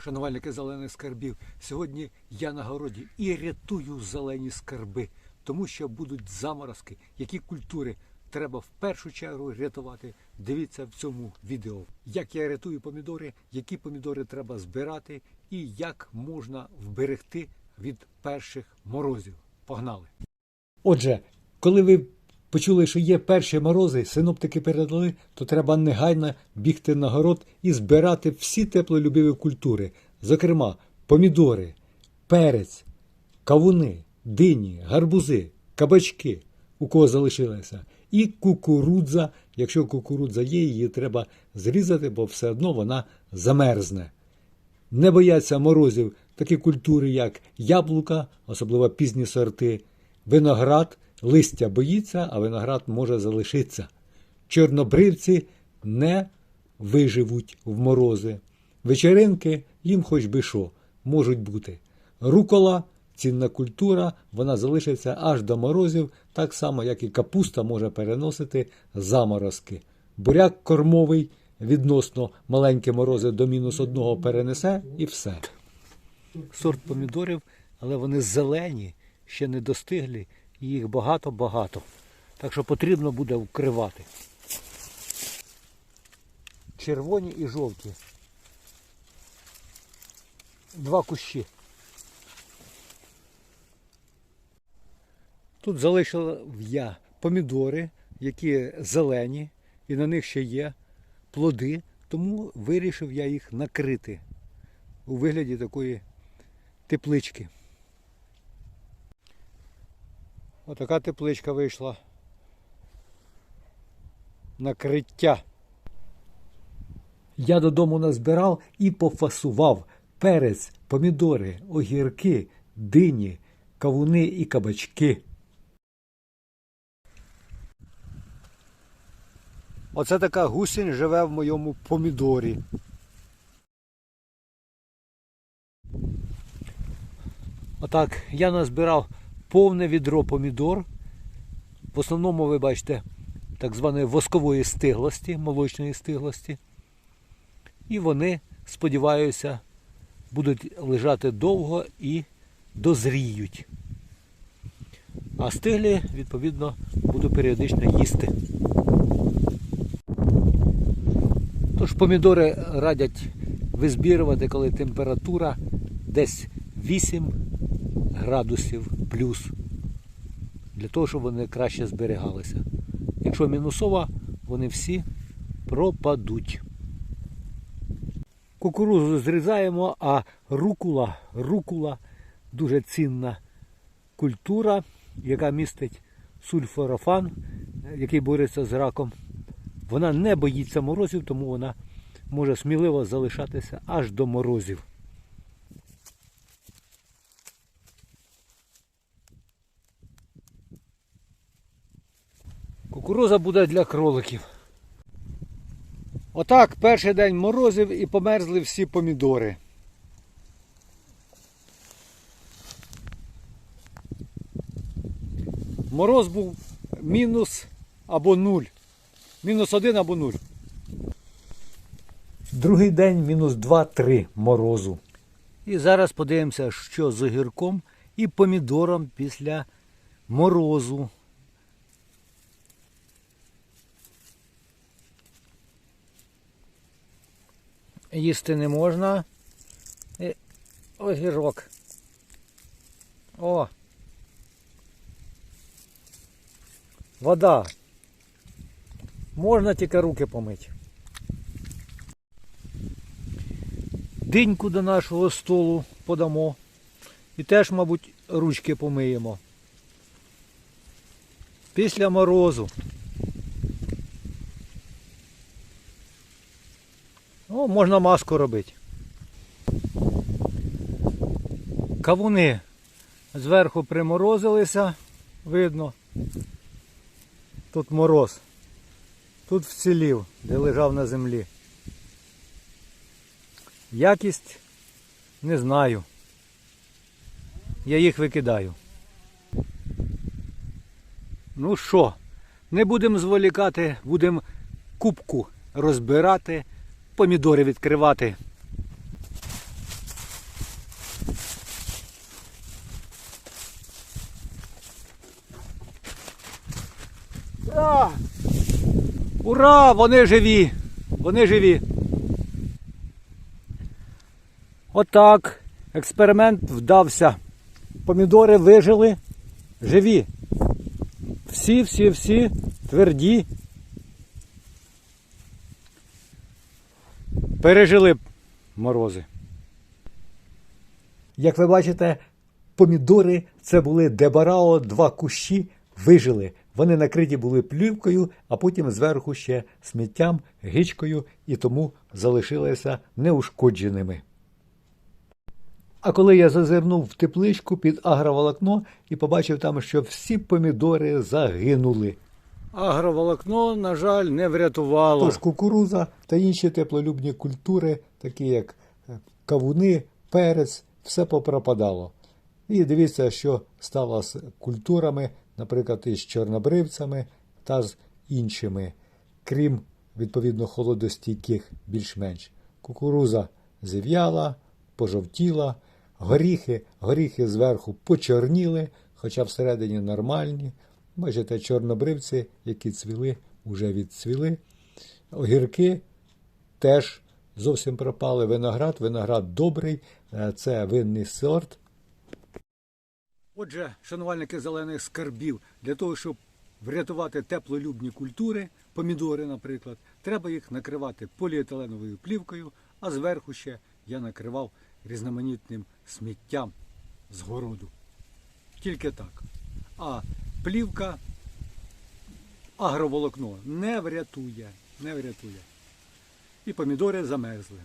шанувальники зелених скарбів. Сьогодні я на городі і рятую зелені скарби, тому що будуть заморозки, які культури треба в першу чергу рятувати. Дивіться в цьому відео, як я рятую помідори, які помідори треба збирати і як можна вберегти від перших морозів. Погнали! Отже, коли ви почули, що є перші морози, синоптики передали, то треба негайно бігти на город і збирати всі теплолюбиві культури, зокрема, помідори, перець, кавуни, дині, гарбузи, кабачки, у кого залишилося, і кукурудза. Якщо кукурудза є, її треба зрізати, бо все одно вона замерзне. Не бояться морозів такі культури, як яблука, особливо пізні сорти, виноград, листя боїться, а виноград може залишитися. Чорнобривці не виживуть в морози. Вечеринки їм хоч би що можуть бути. Рукола цінна культура, вона залишиться аж до морозів, так само, як і капуста може переносити заморозки. Буряк кормовий відносно маленькі морози до мінус одного перенесе і все. Сорт помідорів, але вони зелені, ще не достиглі, їх багато-багато. Так що потрібно буде вкривати. Червоні і жовті. Два кущі. Тут залишив я помідори, які зелені, і на них ще є плоди, тому вирішив я їх накрити у вигляді такої теплички. Отака тепличка вийшла. Накриття. Я додому назбирав і пофасував перець, помідори, огірки, дині, кавуни і кабачки. Оце така гусінь живе в моєму помідорі. Отак, я назбирав повне відро помідор. В основному, ви бачите, так званої воскової стиглості, молочної стиглості. І вони, сподіваюся, будуть лежати довго і дозріють. А стиглі, відповідно, буду періодично їсти. Тож помідори радять визбірувати, коли температура десь 8 градусів плюс. Для того, щоб вони краще зберігалися. Якщо мінусова, вони всі пропадуть. Кукурузу зрізаємо, а рукула, рукула дуже цінна культура, яка містить сульфорофан, який бореться з раком. Вона не боїться морозів, тому вона може сміливо залишатися аж до морозів. Кукуруза буде для кроликів. Отак, перший день морозив і померзли всі помідори. Мороз був мінус або нуль. Мінус один або нуль. Другий день мінус 2-3 морозу. І зараз подивимося, що з огірком і помідором після морозу. Їсти не можна. І огірок. О! Вода. Можна тільки руки помити. Диньку до нашого столу подамо. І теж, мабуть, ручки помиємо. Після морозу. О, можна маску робити. Кавуни зверху приморозилися, видно. Тут мороз. Тут вцілів, де лежав на землі. Якість не знаю. Я їх викидаю. Ну що, не будемо зволікати, будемо кубку розбирати, помідори відкривати. Ура! Ура! Вони живі! Вони живі! Отак. Експеримент вдався. Помідори вижили живі. Всі-всі-всі тверді. Пережили морози. Як ви бачите, помідори це були дебарао, два кущі вижили. Вони накриті були плівкою, а потім зверху ще сміттям, гичкою і тому залишилися неушкодженими. А коли я зазирнув в тепличку під агроволокно і побачив там, що всі помідори загинули. Агроволокно, на жаль, не врятувало. Тож кукуруза та інші теплолюбні культури, такі як е, кавуни, перець, все попропадало. І дивіться, що стало з культурами, наприклад, із чорнобривцями та з іншими, крім відповідно холодостійких більш-менш. Кукуруза зів'яла, пожовтіла, горіхи, горіхи зверху почорніли, хоча всередині нормальні. Бачите, чорнобривці, які цвіли, вже відцвіли. Огірки теж зовсім пропали. Виноград, виноград добрий, е, це винний сорт. Отже, шанувальники зелених скарбів, для того, щоб врятувати теплолюбні культури, помідори, наприклад, треба їх накривати поліетиленовою плівкою, а зверху ще я накривав різноманітним сміттям з городу. Тільки так. А плівка, агроволокно не врятує, не врятує. І помідори замерзли.